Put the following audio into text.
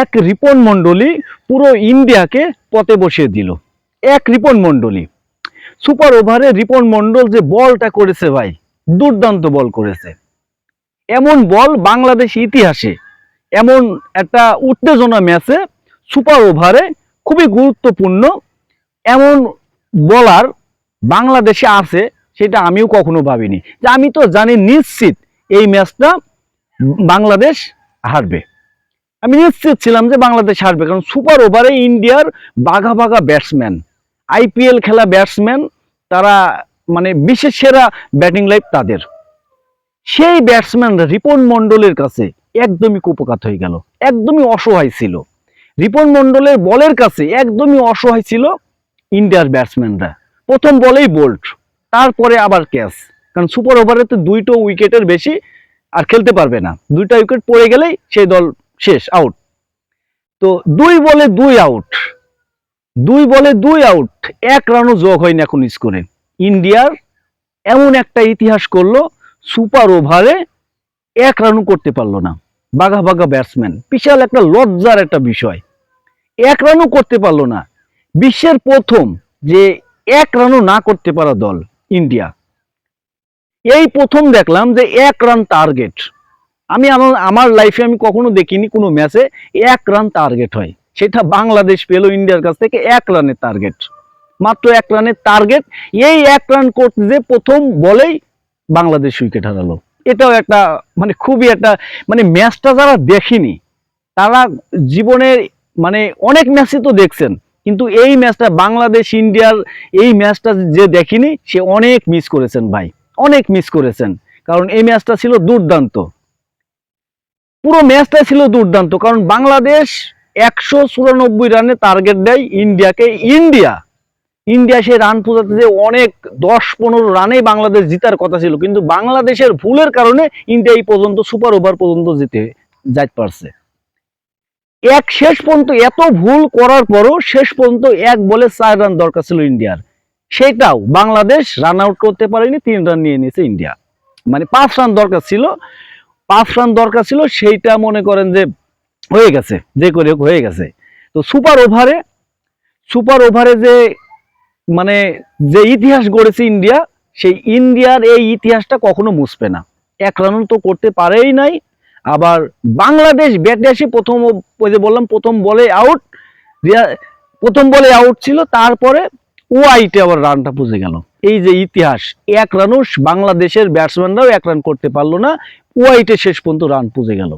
এক রিপন মণ্ডলী পুরো ইন্ডিয়াকে পথে বসিয়ে দিল। এক রিপন মণ্ডলী। সুপার ওভারে রিপন মণ্ডল যে বলটা করেছে ভাই, দুর্দান্ত বল করেছে। এমন বল বাংলাদেশ ইতিহাসে, এমন একটা উত্তেজনা ম্যাচে সুপার ওভারে খুবই গুরুত্বপূর্ণ, এমন বলার বাংলাদেশে আছে সেটা আমিও কখনো ভাবিনি। যে আমি তো জানি নিশ্চিত এই ম্যাচটা বাংলাদেশ হারবে। আমি নিশ্চিত ছিলাম যে বাংলাদেশ হারবে, কারণ সুপার ওভারে ইন্ডিয়ার বাঘা বাঘা ব্যাটসম্যান আইপিএল খেলা ব্যাটসম্যান তারা মানে বিশেষ সেরা ব্যাটিং লাইফ তাদের। সেই ব্যাটসম্যানরা রিপন মণ্ডলের কাছে একদমই কুপকাত হয়ে গেল, একদমই অসহায় ছিল। রিপন মণ্ডলের বলের কাছে একদমই অসহায় ছিল ইন্ডিয়ার ব্যাটসম্যানরা প্রথম বলেই বোল্ট তারপরে আবার ক্যাচ, কারণ সুপার ওভারে তো দুইটো উইকেটের বেশি আর খেলতে পারবে না। দুইটা উইকেট পড়ে গেলেই সেই দল শেষ আউট তো দুই বলে দুই আউট দুই বলে দুই আউট এক রানও যোগ হয়নি এখন স্কোরে ইন্ডিয়ার এমন একটা ইতিহাস করল সুপার ওভারে এক রানও করতে পারল না। বাঘা বাঘা ব্যাটসম্যান বিশাল একটা লজ্জার একটা বিষয়। এক রানও করতে পারল না। বিশ্বের প্রথম যে এক রানও না করতে পারা দল ইন্ডিয়া এই প্রথম দেখলাম যে এক রান টার্গেট আমি আমার আমার লাইফে আমি কখনো দেখিনি কোনো ম্যাচে এক রান টার্গেট হয়। সেটা বাংলাদেশ পেল ইন্ডিয়ার কাছ থেকে এক রানের টার্গেট মাত্র এক রানের টার্গেট এই এক রান করতে যে প্রথম বলেই বাংলাদেশ উইকেট হারালো। এটাও একটা মানে খুবই একটা মানে ম্যাচটা যারা দেখেনি, তারা জীবনের মানে অনেক ম্যাচই তো দেখছেন, কিন্তু এই ম্যাচটা বাংলাদেশ ইন্ডিয়ার এই ম্যাচটা যে দেখেনি, সে অনেক মিস করেছেন ভাই। অনেক মিস করেছেন। কারণ এই ম্যাচটা ছিল দুর্দান্ত। পুরো ম্যাচটা ছিল দুর্দান্ত, কারণ বাংলাদেশ একশো চুরানব্বই রানে টার্গেট দেয় ইন্ডিয়াকে। ইন্ডিয়া ইন্ডিয়া সেই রান পূজাতে যে অনেক দশ পনেরো রানেই বাংলাদেশ জিতার কথা ছিল, কিন্তু বাংলাদেশের ভুলের কারণে ইন্ডিয়া এই পর্যন্ত সুপার ওভার পর্যন্ত জিতে, যাইতে পারছে। এক শেষ পর্যন্ত এত ভুল করার পরও শেষ পর্যন্ত এক বলে চার রান দরকার ছিল ইন্ডিয়ার। সেটাও বাংলাদেশ রান আউট করতে পারেনি, তিন রান নিয়ে নিয়েছে ইন্ডিয়া। মানে পাঁচ রান দরকার ছিল পাঁচ রান দরকার ছিল, সেইটা মনে করেন যে হয়ে গেছে, যে করে হয়ে গেছে। তো সুপার ওভারে সুপার ওভারে যে মানে যে ইতিহাস গড়েছে ইন্ডিয়া, সেই ইন্ডিয়ার এই ইতিহাসটা কখনো মুছবে না। এক রানও তো করতে পারেই নাই। আবার বাংলাদেশ ব্যাটে এসে প্রথম ওই যে বললাম, প্রথম বলে আউট প্রথম বলে আউট ছিল, তারপরে ও আইটে আবার রানটা পুজে গেল। এই যে ইতিহাস, এক রানও বাংলাদেশের ব্যাটসম্যানরাও এক রান করতে পারল না, ওয়াইটে শেষ পর্যন্ত রান পুজে গেল।